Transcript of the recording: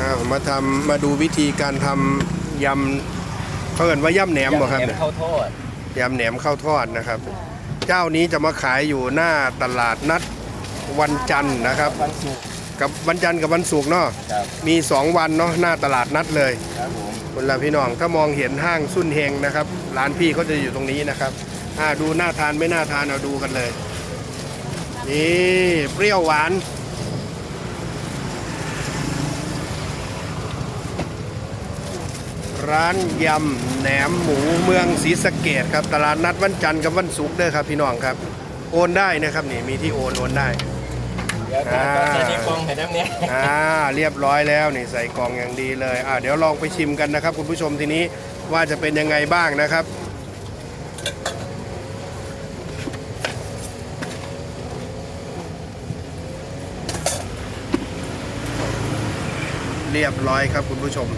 อ้าวมาทำมาดูวิธีการทำยำเขาเอ่นว่าย่ำแหนมบ่ครับยำแหนเนี่ยมข้าวโทษยำแหนมข้าวทอดนะครับ เจ้านี้จะมาขายอยู่หน้าตลาดนัดวันจันทร์นะครับวันศุกร์กับวันจันทร์กับวันศุกร์เนาะครับมี2วันเนาะหน้าตลาดนัดเลยครับผมคุณละพี่น้องถ้ามองเห็นห้างสุนเฮงนะครับร้านพี่เขาจะอยู่ตรงนี้นะครับอ่าดูน่าทานไม่น่าทานเอาดูกันเลยนี่เปรี้ยวหวาน ร้านยำแหนมหมูเมืองศรีสะเกดครับ ตลาดนัดวันจันทร์กับวันศุกร์เด้อครับพี่น้องครับ โอนได้นะครับนี่มีที่โอนโอนได้ เดี๋ยวจะอ่าใส่ในกล่องให้น้ำเนี้ยอ่าเรียบร้อยแล้วนี่ใส่กล่องอย่างดีเลยอ่าเดี๋ยวลองไปชิมกันนะครับ คุณผู้ชมทีนี้ว่าจะเป็นยังไงบ้างนะครับ เรียบร้อยครับคุณผู้ชม